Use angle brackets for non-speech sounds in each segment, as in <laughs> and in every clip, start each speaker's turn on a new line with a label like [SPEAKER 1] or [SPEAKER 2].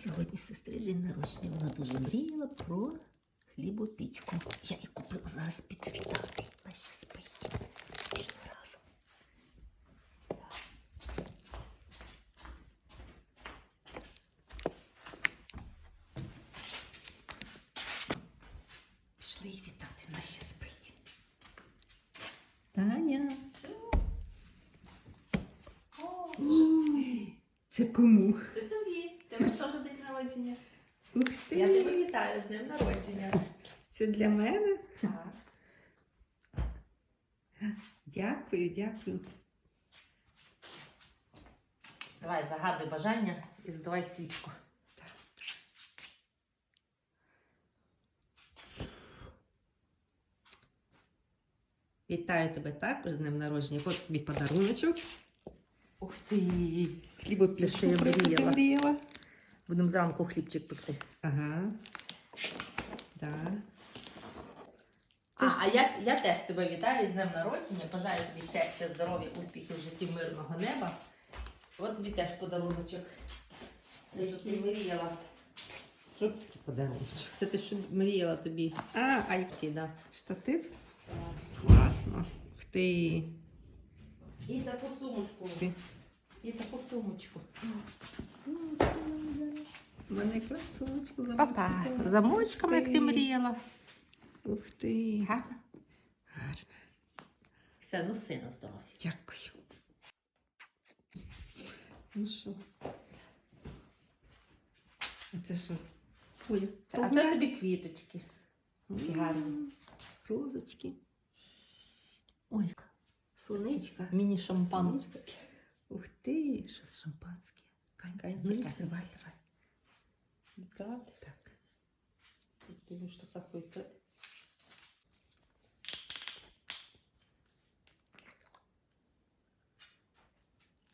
[SPEAKER 1] Сьогодні сестри день народження. Вона дуже мріяла про хлібопічку. Я її купила зараз підвітати. Вона ще спить. Пішли разом. Пішли її вітати, вона ще спить. Таня. Це кому?
[SPEAKER 2] Це тобі. Тебе ж теж день народження.
[SPEAKER 1] Ух ти!
[SPEAKER 2] Я тебе вітаю з днем народження.
[SPEAKER 1] Це для мене?
[SPEAKER 2] Так.
[SPEAKER 1] Дякую, дякую.
[SPEAKER 2] Давай, загадуй бажання і здавай свічку.
[SPEAKER 1] Вітаю тебе також з днем народження. От тобі подаруночок.
[SPEAKER 2] Ух ти!
[SPEAKER 1] Хлібопічку,
[SPEAKER 2] я мріяла. Будемо зранку хлібчик пекти.
[SPEAKER 1] Ага. Да.
[SPEAKER 2] А, а я, я теж тебе вітаю з днем народження. Бажаю тобі щастя, здоров'я, успіхів в житті, мирного неба. От тобі теж подаруночок. Це що ти мріяла.
[SPEAKER 1] Що б такий подаруночок?
[SPEAKER 2] Це ти що мріяла тобі.
[SPEAKER 1] А, ай,
[SPEAKER 2] Ти, да.
[SPEAKER 1] штатив? Класно. Ух ти.
[SPEAKER 2] І таку сумочку.
[SPEAKER 1] Ти.
[SPEAKER 2] І таку сумочку.
[SPEAKER 1] У мене якраз сумочку
[SPEAKER 2] Папа, замочками, як ти мріяла.
[SPEAKER 1] Ух ти.
[SPEAKER 2] Гарно.
[SPEAKER 1] Гарно.
[SPEAKER 2] Все, ну сина здоров'я.
[SPEAKER 1] Дякую. Ну що? А це що? Ой,
[SPEAKER 2] А це тобі квіточки. Такі гарні.
[SPEAKER 1] Розочки. Ой, сонечка.
[SPEAKER 2] Міні-шампанське.
[SPEAKER 1] Ух ти, що з шампанське. Канька,
[SPEAKER 2] Канька,
[SPEAKER 1] ну
[SPEAKER 2] Катя.
[SPEAKER 1] давай.
[SPEAKER 2] Відкривати.
[SPEAKER 1] Так.
[SPEAKER 2] Ти будеш так заходити.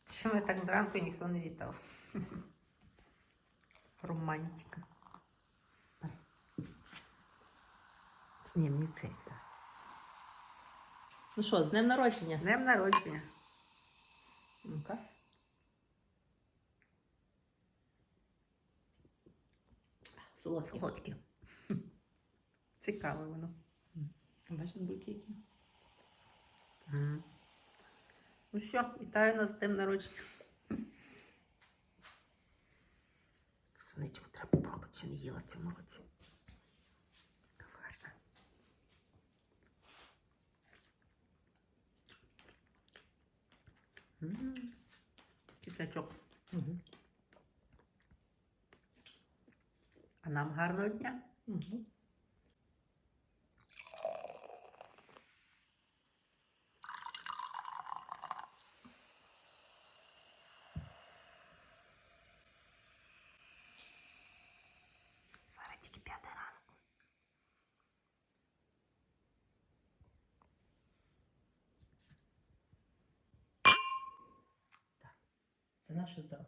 [SPEAKER 1] Що мене так зранку ніхто не вітав. <laughs> Романтика. Ні, мені це.
[SPEAKER 2] Ну що, з днем народження?
[SPEAKER 1] Днем народження.
[SPEAKER 2] Ну-ка. Солодке.
[SPEAKER 1] Солодке. Цікаве воно.
[SPEAKER 2] Бачиш, бульки які?
[SPEAKER 1] Ну що, вітаю нас з днем народження. Сонечку треба попробувати, чи не їла в цьому році. Яка Кислячок.
[SPEAKER 2] Угу.
[SPEAKER 1] А нам гарного дня.
[SPEAKER 2] Угу. Це наше да.